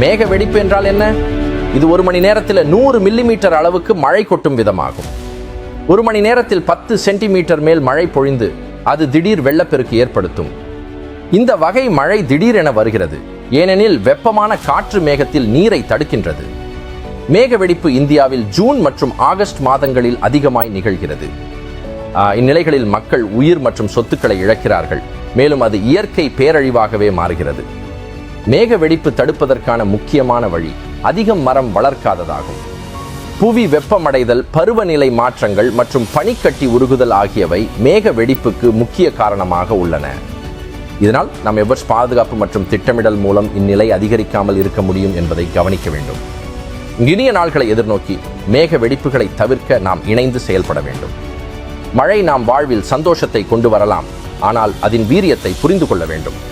மேக வெடிப்பு என்றால் என்ன? இது ஒரு மணி நேரத்தில் நூறு மில்லிமீட்டர் அளவுக்கு மழை கொட்டும் விதமாகும். ஒரு மணி நேரத்தில் பத்து சென்டிமீட்டர் மேல் மழை பொழிந்து அது திடீர் வெள்ளப்பெருக்கு ஏற்படுத்தும். இந்த வகை மழை திடீரென வருகிறது. ஏனெனில் வெப்பமான காற்று மேகத்தில் நீரை தடுக்கின்றது. மேக வெடிப்பு இந்தியாவில் ஜூன் மற்றும் ஆகஸ்ட் மாதங்களில் அதிகமாய் நிகழ்கிறது. இந்நிலைகளில் மக்கள் உயிர் மற்றும் சொத்துக்களை இழக்கிறார்கள். மேலும் அது இயற்கை பேரழிவாகவே மாறுகிறது. மேக வெடிப்பு தடுப்பதற்கான முக்கியமான வழி அதிகம் மரம் வளர்க்காததாகும். புவி வெப்பமடைதல் பருவநிலை மாற்றங்கள் மற்றும் பனிக்கட்டி உருகுதல் ஆகியவை மேக வெடிப்புக்கு முக்கிய காரணமாக உள்ளன. இதனால் நாம் எவர்ஸ் பாதுகாப்பு மற்றும் திட்டமிடல் மூலம் இந்நிலை அதிகரிக்காமல் இருக்க முடியும் என்பதை கவனிக்க வேண்டும். இனிய நாள்களை எதிர்நோக்கி மேக வெடிப்புகளை தவிர்க்க நாம் இணைந்து செயல்பட வேண்டும். மழை நாம் வாழ்வில் சந்தோஷத்தை கொண்டு வரலாம் ஆனால் அதன் வீரியத்தை புரிந்து கொள்ள வேண்டும்.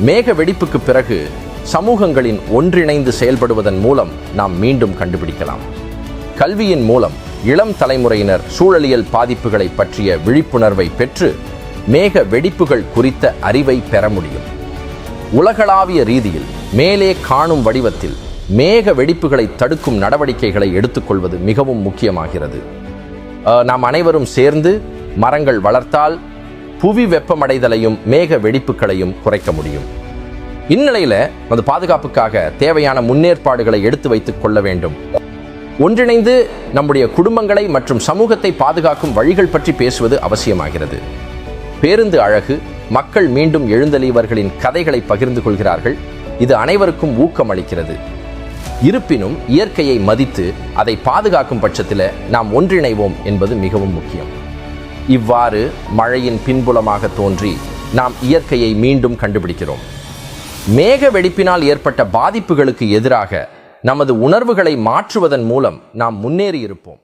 மேக வெடிப்புக்கு பிறகு சமூகங்களின் ஒன்றிணைந்து செயல்படுவதன் மூலம் நாம் மீண்டும் கண்டுபிடிக்கலாம். கல்வியின் மூலம் இளம் தலைமுறையினர் சூழலியல் பாதிப்புகளை பற்றிய விழிப்புணர்வை பெற்று மேக வெடிப்புகள் குறித்த அறிவை பெற முடியும். உலகளாவிய ரீதியில் மேலே காணும் வடிவத்தில் மேக வெடிப்புகளை தடுக்கும் நடவடிக்கைகளை எடுத்துக்கொள்வது மிகவும் முக்கியமாகிறது. நாம் அனைவரும் சேர்ந்து மரங்கள் வளர்த்தால் புவி வெப்பமடைதலையும் மேக வெடிப்புகளையும் குறைக்க முடியும். இந்நிலையில அந்த பாதுகாப்புக்காக தேவையான முன்னேற்பாடுகளை எடுத்து வைத்துக் கொள்ள வேண்டும். ஒன்றிணைந்து நம்முடைய குடும்பங்களை மற்றும் சமூகத்தை பாதுகாக்கும் வழிகள் பற்றி பேசுவது அவசியமாகிறது. பேருந்து அழகு மக்கள் மீண்டும் எழுந்தளிவர்களின் கதைகளை பகிர்ந்து கொள்கிறார்கள். இது அனைவருக்கும் ஊக்கம் அளிக்கிறது. இருப்பினும் இயற்கையை மதித்து அதை பாதுகாக்கும் பட்சத்தில் நாம் ஒன்றிணைவோம் என்பது மிகவும் முக்கியம். இவ்வாறு மழையின் பின்புலமாக தோன்றி நாம் இயற்கையை மீண்டும் கண்டுபிடிக்கிறோம். மேக வெடிப்பினால் ஏற்பட்ட பாதிப்புகளுக்கு எதிராக நமது உணர்வுகளை மாற்றுவதன் மூலம் நாம் முன்னேறி இருப்போம்